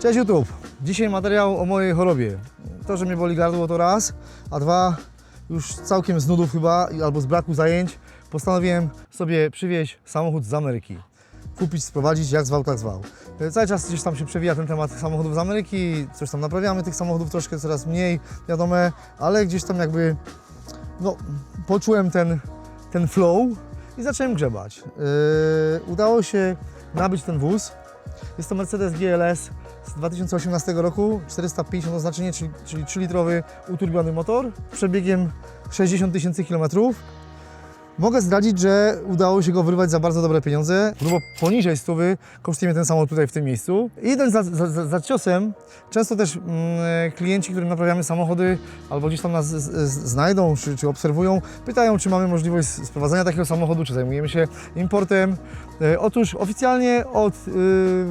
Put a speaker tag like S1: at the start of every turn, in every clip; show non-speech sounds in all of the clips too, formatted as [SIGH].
S1: Cześć YouTube! Dzisiaj materiał o mojej chorobie. To, że mnie boli gardło to raz, a dwa, już całkiem z nudów chyba albo z braku zajęć, postanowiłem sobie przywieźć samochód z Ameryki. Kupić, sprowadzić, jak zwał, tak zwał. E, Cały czas gdzieś tam się przewija ten temat samochodów z Ameryki, coś tam naprawiamy tych samochodów troszkę coraz mniej, wiadome, ale gdzieś tam jakby, no, poczułem ten, ten flow i zacząłem grzebać. Yy, udało się nabyć ten wóz. Jest to Mercedes GLS z 2018 roku, 450 oznaczenie, czyli, czyli 3-litrowy uturbiony motor, przebiegiem 60 tysięcy kilometrów. Mogę zdradzić, że udało się go wyrwać za bardzo dobre pieniądze. Grubo poniżej stówy kosztuje mnie ten samochód tutaj w tym miejscu. I idąc za, za, za, ciosem, często też mm, klienci, którym naprawiamy samochody, albo gdzieś tam nas z, z, znajdą, czy, czy obserwują, pytają, czy mamy możliwość sprowadzenia takiego samochodu, czy zajmujemy się importem. E, Otóż oficjalnie od, y,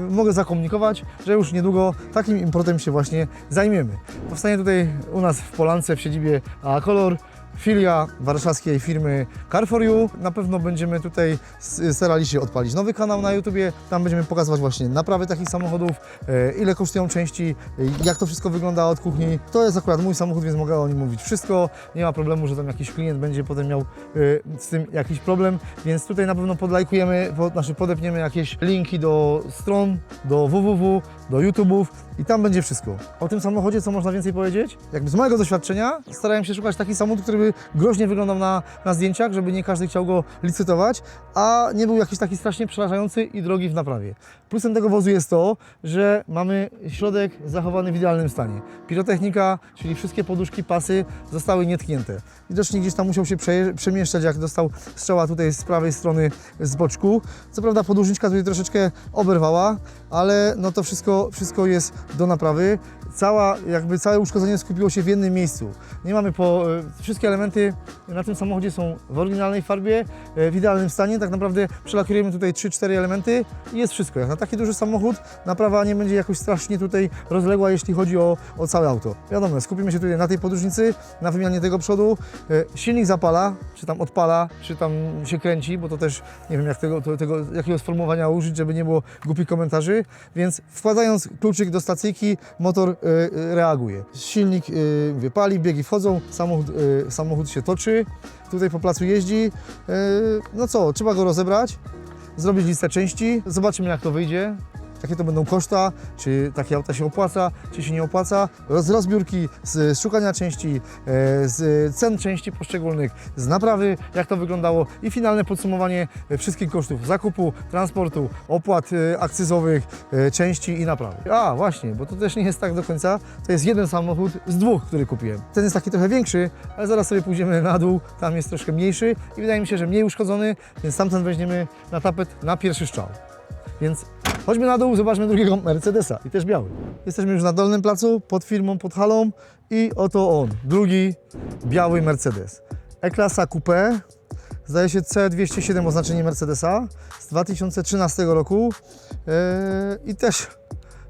S1: mogę zakomunikować, że już niedługo takim importem się właśnie zajmiemy. Powstanie tutaj u nas w Polance w siedzibie A Color filia warszawskiej firmy Car4You. Na pewno będziemy tutaj starali się odpalić nowy kanał na YouTubie. Tam będziemy pokazywać właśnie naprawy takich samochodów, e, ile kosztują części, e, jak to wszystko wygląda od kuchni. To jest akurat mój samochód, więc mogę o nim mówić wszystko. Nie ma problemu, że tam jakiś klient będzie potem miał e, z tym jakiś problem, więc tutaj na pewno podlajkujemy, po, znaczy podepniemy jakieś linki do stron, do www, do YouTube'ów i tam będzie wszystko. O tym samochodzie co można więcej powiedzieć? Jakby z mojego doświadczenia starałem się szukać taki samochód, który by groźnie wyglądał na, na zdjęciach, żeby nie każdy chciał go licytować, a nie był jakiś taki strasznie przerażający i drogi w naprawie. Plusem tego wozu jest to, że mamy środek zachowany w idealnym stanie. Pirotechnika, czyli wszystkie poduszki, pasy zostały nietknięte. Widocznie gdzieś tam musiał się przemieszczać, jak dostał strzała tutaj z prawej strony z boczku. Co prawda podłużniczka tutaj troszeczkę oberwała, ale no to wszystko, wszystko jest do naprawy. Cała, jakby całe uszkodzenie skupiło się w jednym miejscu. Nie mamy po... e, Wszystkie elementy na tym samochodzie są w oryginalnej farbie, e, w idealnym stanie. Tak naprawdę przelakierujemy tutaj 3-4 elementy i jest wszystko. Jak na taki duży samochód naprawa nie będzie jakoś strasznie tutaj rozległa, jeśli chodzi o, o całe auto. Wiadomo, skupimy się tutaj na tej podróżnicy, na wymianie tego przodu. E, Silnik zapala, czy tam odpala, czy tam się kręci, bo to też nie wiem jak tego, to, tego jakiego sformułowania użyć, żeby nie było głupich komentarzy, więc wkładając kluczyk do stacyjki, motor e, reaguje. Silnik e, mówię, pali, biegi wchodzą, samochód, samochód się toczy, tutaj po placu jeździ. E, no co, trzeba go rozebrać, zrobić listę części, zobaczymy jak to wyjdzie. Jakie to będą koszta, czy takie auta się opłaca, czy się nie opłaca. Z rozbiórki, z, szukania części, e, z cen części poszczególnych, z naprawy, jak to wyglądało i finalne podsumowanie e, wszystkich kosztów zakupu, transportu, opłat e, akcyzowych, części i naprawy. A, właśnie, bo to też nie jest tak do końca. To jest jeden samochód z dwóch, który kupiłem. Ten jest taki trochę większy, ale zaraz sobie pójdziemy na dół, tam jest troszkę mniejszy i wydaje mi się, że mniej uszkodzony, więc tamten weźmiemy na tapet na pierwszy strzał. Więc chodźmy na dół, zobaczmy drugiego Mercedesa. I też biały. Jesteśmy już na dolnym placu, pod firmą, pod halą. I oto on, drugi biały Mercedes. E-klasa Coupe, zdaje się C207 oznaczenie Mercedesa z 2013 roku. Eee, i też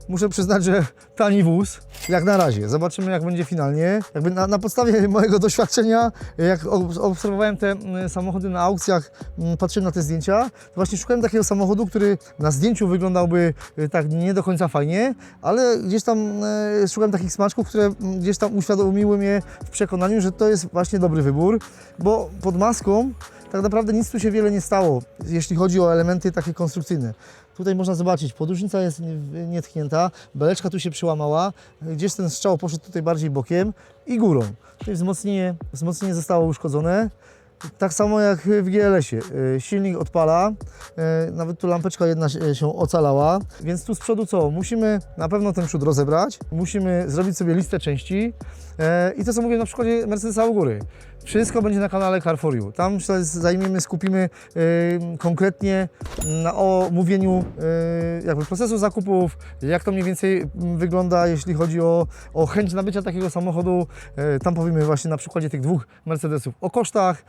S1: muszę przyznać, że tani wóz, jak na razie. Zobaczymy, jak będzie finalnie. Jakby na, na podstawie [LAUGHS] mojego doświadczenia, jak ob- obserwowałem te mm, samochody na aukcjach, mm, patrzyłem na te zdjęcia, to właśnie szukałem takiego samochodu, który na zdjęciu wyglądał,by y, tak nie do końca fajnie, ale gdzieś tam e, szukałem takich smaczków, które mm, gdzieś tam uświadomiły mnie w przekonaniu, że to jest właśnie dobry wybór, bo pod maską tak naprawdę nic tu się wiele nie stało, jeśli chodzi o elementy takie konstrukcyjne. Tutaj można zobaczyć, podłużnica jest nie- nietknięta, beleczka tu się przełamała, gdzieś ten strzał poszedł tutaj bardziej bokiem i górą. Tutaj wzmocnienie, wzmocnienie zostało uszkodzone. Tak samo jak w GLS-ie. Y, Silnik odpala, y, nawet tu lampeczka jedna się- się ocalała, więc tu z przodu co? Musimy na pewno ten przód rozebrać, musimy zrobić sobie listę części i to co mówię na przykładzie Mercedesa u góry. Wszystko będzie na kanale Car4You. Tam się zajmiemy, skupimy konkretnie na omówieniu y, jakby procesu zakupów, jak to mniej więcej mm, wygląda, jeśli chodzi o, o chęć nabycia takiego samochodu. Y, tam powiemy właśnie na przykładzie tych dwóch Mercedesów o kosztach,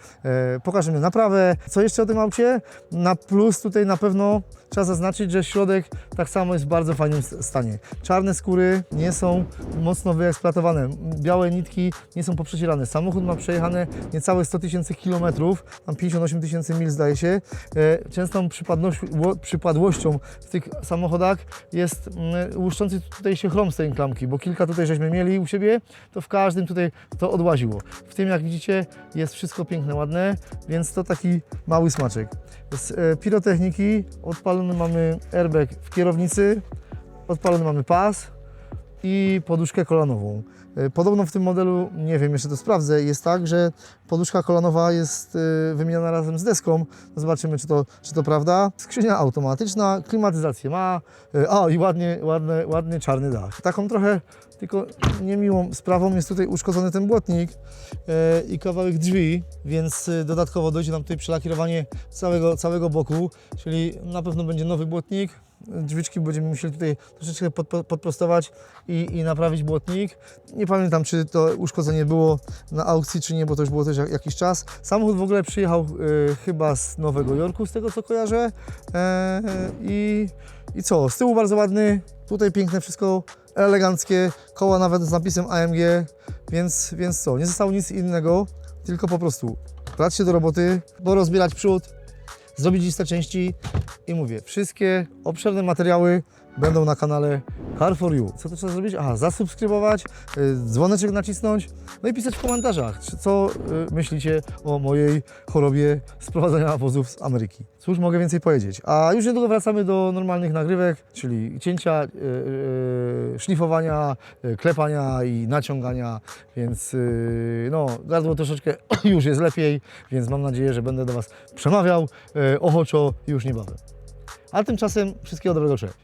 S1: y, pokażemy naprawę. Co jeszcze o tym aucie? Na plus tutaj na pewno trzeba zaznaczyć, że środek tak samo jest w bardzo fajnym stanie. Czarne skóry nie są mocno wyeksploatowane, białe nitki nie są poprzecierane. Samochód ma przejechane przejechane niecałe 100 tysięcy kilometrów, tam 58 tysięcy mil zdaje się. E, Częstą przypadłością w tych samochodach jest mm, łuszczący tutaj się chrom z tej klamki, bo kilka tutaj żeśmy mieli u siebie, to w każdym tutaj to odłaziło. W tym jak widzicie jest wszystko piękne, ładne, więc to taki mały smaczek. Z e, pirotechniki odpalony mamy airbag w kierownicy, odpalony mamy pas i poduszkę kolanową. E, Podobno w tym modelu, nie wiem, jeszcze to sprawdzę, jest tak, że poduszka kolanowa jest e, wymieniana razem z deską. Zobaczymy, czy to, czy to prawda. Skrzynia automatyczna, klimatyzację ma, e, a i ładnie, ładny, ładny czarny dach. Taką trochę tylko niemiłą sprawą jest tutaj uszkodzony ten błotnik e, i kawałek drzwi, więc e, dodatkowo dojdzie nam tutaj przelakierowanie całego, całego boku, czyli na pewno będzie nowy błotnik. Drzwiczki będziemy musieli tutaj troszeczkę pod, pod, podprostować i, i naprawić błotnik. Nie pamiętam, czy to uszkodzenie było na aukcji, czy nie, bo to już było też jak- jakiś czas. Samochód w ogóle przyjechał e, chyba z Nowego Jorku, z tego co kojarzę. E, i, I co? Z tyłu bardzo ładny, tutaj piękne wszystko, eleganckie, koła nawet z napisem AMG, więc, więc co? Nie zostało nic innego, tylko po prostu brać się do roboty, porozbierać przód, zrobić listę części i mówię, wszystkie obszerne materiały będą na kanale Car for You. Co to trzeba zrobić? Aha, zasubskrybować, y, dzwoneczek nacisnąć, no i pisać w komentarzach, co y, myślicie o mojej chorobie sprowadzania wozów z Ameryki. Cóż mogę więcej powiedzieć? A już niedługo wracamy do normalnych nagrywek, czyli cięcia, y, szlifowania, klepania i naciągania, więc no, gardło troszeczkę [COUGHS] już jest lepiej, więc mam nadzieję, że będę do Was przemawiał ochoczo już niebawem. A tymczasem wszystkiego dobrego, cześć.